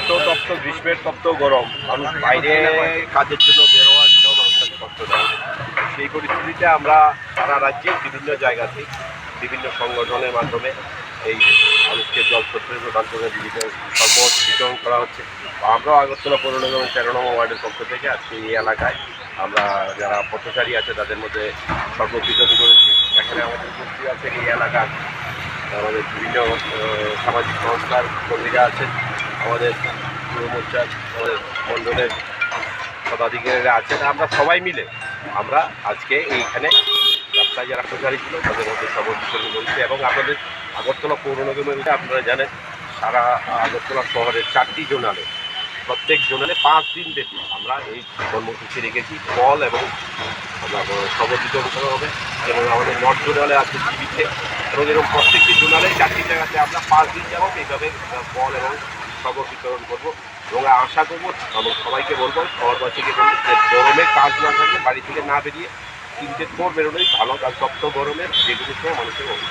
এত তপ্ত গ্রীষ্মের তপ্ত গরম, মানুষ বাইরে কাজের জন্য বেরোয়ার জন্য মানুষের কষ্ট দেয়। সেই পরিস্থিতিতে আমরা সারা রাজ্যে বিভিন্ন জায়গাতে বিভিন্ন সংগঠনের মাধ্যমে এই মানুষকে জল সত্তর প্রদান করে বিভিন্ন শরবত বিতরণ করা হচ্ছে। আমরাও আগরতলা পৌর নিগমের তেরো নম্বর ওয়ার্ডের পক্ষ থেকে আজকে এই এলাকায় আমরা যারা পথচারী আছে তাদের মধ্যে শরবত বিতরণ করেছি। এখানে আমাদের উপস্থিত আছে এই এলাকার। আমাদের বিভিন্ন সামাজিক সংস্থার কর্মীরা আছেন। আমাদের যুব মোর্চার আমাদের মণ্ডলের পদাধিকারীরা আছেন। আমরা সবাই মিলে আমরা আজকে এইখানে রাস্তায় যারা প্রচারী ছিল, তাদের মধ্যে বিতরণ করেছি এবং আপনাদের আগরতলা পৌর নিগমের আপনারা জানেন, সারা আগরতলা শহরের চারটি জোনালে, প্রত্যেক জোনালে পাঁচ দিন ব্যাপী আমরা এই কর্মসূচি রেখেছি। ফল এবং শপথ বিতরণ করা হবে। এবং আমাদের নর্থ জোনালে আছে টিভিতে। এবং এরকম প্রত্যেকটি জোনালে চারটি জায়গাতে আমরা পাঁচ দিন যাব এইভাবে ফল এবং শপথ বিতরণ করব এবং আশা করব এবং সবাইকে বলব শহরবাসীকে বলব যে গরমে কাজ না থাকলে বাড়ি থেকে না বেরিয়ে তিনটের পর বেরোলেই ভালো কাজ তপ্ত গরমে যেগুলো সময় মানুষের